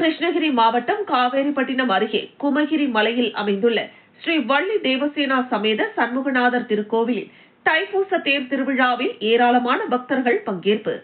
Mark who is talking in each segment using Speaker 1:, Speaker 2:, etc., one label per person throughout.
Speaker 1: கிருஷ்ணகிரி மாவட்டம் காவேரிப்பட்டினம் அருகே குமகிரி மலையில் அமைந்துள்ள ஸ்ரீ வள்ளி தேவசேனா சமேத சண்முகநாதர் திருக்கோவிலில் தைப்பூச தேர் திருவிழாவில் ஏராளமான பக்தர்கள் பங்கேற்பு.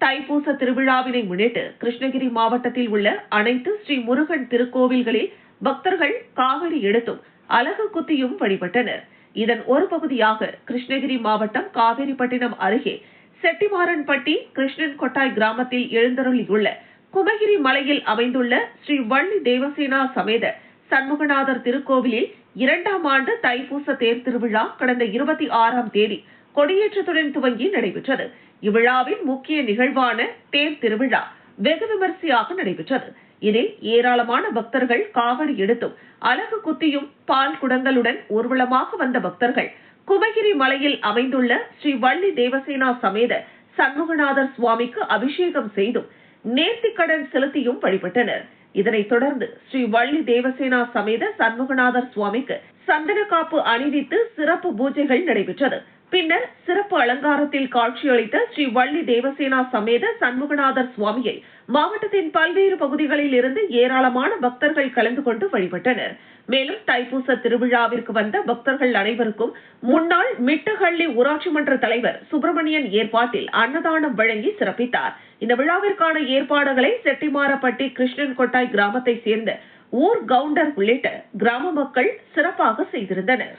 Speaker 1: தைப்பூச திருவிழாவினை முன்னிட்டு கிருஷ்ணகிரி மாவட்டத்தில் உள்ள அனைத்து ஸ்ரீ முருகன் திருக்கோவில்களில் பக்தர்கள் காவிரி எடுத்தும் அலகு குத்தியும் வழிபட்டனர். இதன் ஒரு பகுதியாக கிருஷ்ணகிரி மாவட்டம் காவேரிப்பட்டினம் அருகே செட்டிமாறன்பட்டி கிருஷ்ணன் கொட்டாய் கிராமத்தில் எழுந்தருளியுள்ள குமகிரி மலையில் அமைந்துள்ள ஸ்ரீ வள்ளி தேவசேனா சமேத சண்முகநாதர் திருக்கோவிலில் இரண்டாம் ஆண்டு தைப்பூச தேர் திருவிழா கடந்த இருபத்தி ஆறாம் தேதி கொடியேற்றத்துடன் துவங்கி நடைபெற்றது. இவ்விழாவின் முக்கிய நிகழ்வான தேர் திருவிழா வெகு விமரிசையாக நடைபெற்றது. இதில் ஏராளமான பக்தர்கள் காவடி எடுத்தும் அலகு குத்தியும் பால் குடங்களுடன் ஊர்வலமாக வந்த பக்தர்கள் குமகிரி மலையில் அமைந்துள்ள ஸ்ரீ வள்ளி தேவசேனா சமேத சண்முகநாதர் சுவாமிக்கு அபிஷேகம் செய்தும் நேர்த்திக்கடன் செலுத்தியும் வழிபட்டனர். இதனைத் தொடர்ந்து ஸ்ரீ வள்ளி தேவசேனா சமேத சண்முகநாதர் சுவாமிக்கு சந்தன காப்பு அணிவித்து சிறப்பு பூஜைகள் நடைபெற்றது. பின்னர் சிறப்பு அலங்காரத்தில் காட்சியளித்த ஸ்ரீ வள்ளி தேவசேனா சமேத சண்முகநாதர் சுவாமியை மாவட்டத்தின் பல்வேறு பகுதிகளில் இருந்து ஏராளமான பக்தர்கள் கலந்து கொண்டு வழிபட்டனர். மேலும் தைப்பூச திருவிழாவிற்கு வந்த பக்தர்கள் அனைவருக்கும் முன்னாள் மிட்டஹள்ளி ஊராட்சி மன்ற தலைவர் சுப்பிரமணியன் ஏற்பாட்டில் அன்னதானம் வழங்கி சிறப்பித்தார். இந்த விழாவிற்கான ஏற்பாடுகளை செட்டிமாரப்பட்டி கிருஷ்ணன் கொட்டாய் கிராமத்தை சேர்ந்த ஊர் கவுண்டர் உள்ளிட்ட கிராம மக்கள் சிறப்பாக செய்திருந்தனர்.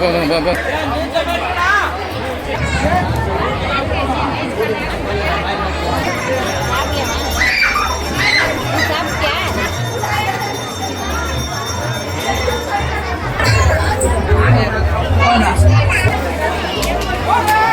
Speaker 2: போ, போ, போ, போ.
Speaker 3: Hey!